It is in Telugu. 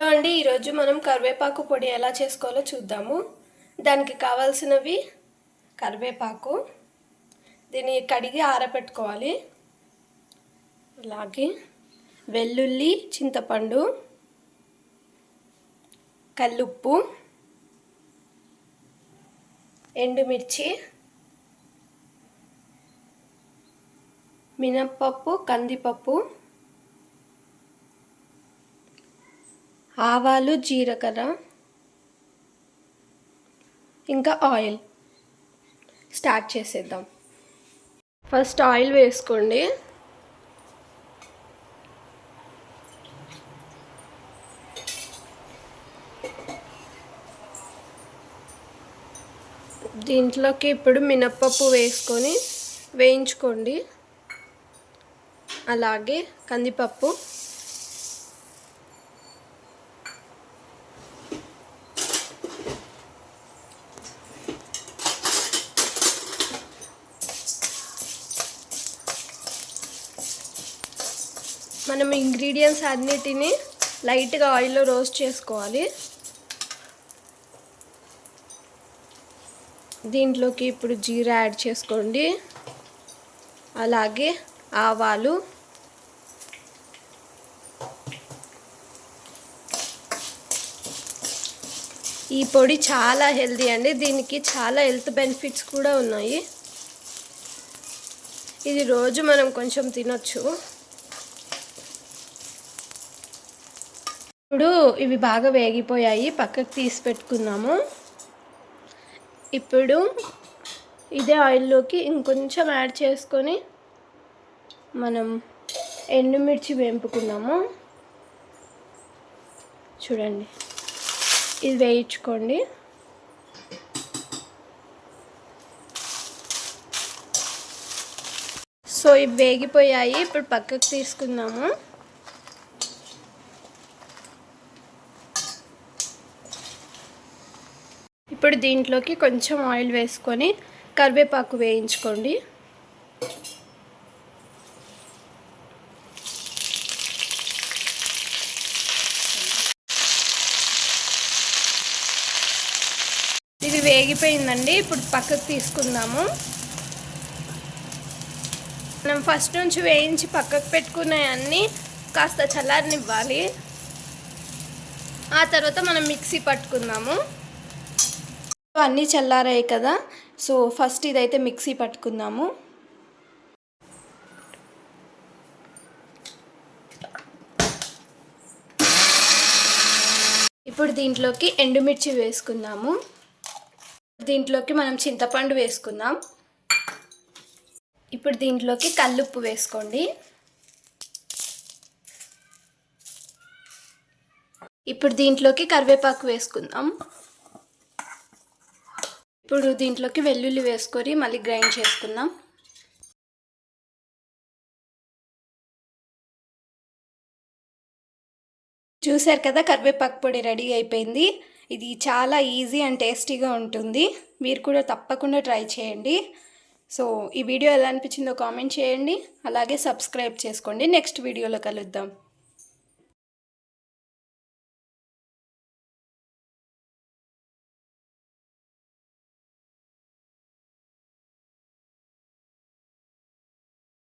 హలో అండి ఈరోజు మనం కరివేపాకు పొడి ఎలా చేసుకోవాలో చూద్దాము. దానికి కావాల్సినవి కరివేపాకు దీన్ని కడిగి ఆరబెట్టుకోవాలి అలాగే వెల్లుల్లి చింతపండు కల్లుప్పు ఎండుమిర్చి మినప్పప్పు కందిపప్పు ఆవాలు జీలకర్ర ఇంకా ఆయిల్ స్టార్ట్ చేసేద్దాం. ఫస్ట్ ఆయిల్ వేసుకోండి. దీంట్లోకి ఇప్పుడు మినప్పప్పు వేసుకొని వేయించుకోండి. అలాగే కందిపప్పు. మనం ఇంగ్రీడియంట్స్ అన్నిటినీ లైట్గా ఆయిల్లో రోస్ట్ చేసుకోవాలి. దీంట్లోకి ఇప్పుడు జీరా యాడ్ చేసుకోండి. అలాగే ఆవాలు. ఈ పొడి చాలా హెల్దీ అండి. దీనికి చాలా హెల్త్ బెనిఫిట్స్ కూడా ఉన్నాయి. ఇది రోజు మనం కొంచెం తినొచ్చు. ఇప్పుడు ఇవి బాగా వేగిపోయాయి. పక్కకు తీసి పెట్టుకుందాము. ఇప్పుడు ఇదే ఆయిల్లోకి ఇంకొంచెం యాడ్ చేసుకొని మనం ఎండుమిర్చి వేంపుకున్నాము చూడండి. ఇది వేయించుకోండి. సో ఇవి వేగిపోయాయి. ఇప్పుడు పక్కకు తీసుకుందాము. ఇప్పుడు దీంట్లోకి కొంచెం ఆయిల్ వేసుకొని కరివేపాకు వేయించుకోండి. ఇది వేగిపోయిందండి. ఇప్పుడు పక్కకు తీసుకుందాము. మనం ఫస్ట్ నుంచి వేయించి పక్కకు పెట్టుకునేవన్నీ కాస్త చల్లారనివ్వాలి. ఆ తర్వాత మనం మిక్సీ పట్టుకుందాము. అన్నీ చల్లారాయి కదా. సో ఫస్ట్ ఇదైతే మిక్సీ పట్టుకుందాము. ఇప్పుడు దీంట్లోకి ఎండుమిర్చి వేసుకుందాము. దీంట్లోకి మనం చింతపండు వేసుకుందాం. ఇప్పుడు దీంట్లోకి కల్లుప్పు వేసుకోండి. ఇప్పుడు దీంట్లోకి కరివేపాకు వేసుకుందాం. ఇప్పుడు దీంట్లోకి వెల్లుల్లి వేసుకొని మళ్ళీ గ్రైండ్ చేసుకుందాం. చూసారు కదా కరివేపాకు పొడి రెడీ అయిపోయింది. ఇది చాలా ఈజీ అండ్ టేస్టీగా ఉంటుంది. మీరు కూడా తప్పకుండా ట్రై చేయండి. సో ఈ వీడియో ఎలా అనిపించిందో కామెంట్ చేయండి. అలాగే సబ్స్క్రైబ్ చేసుకోండి. నెక్స్ట్ వీడియోలో కలుద్దాం.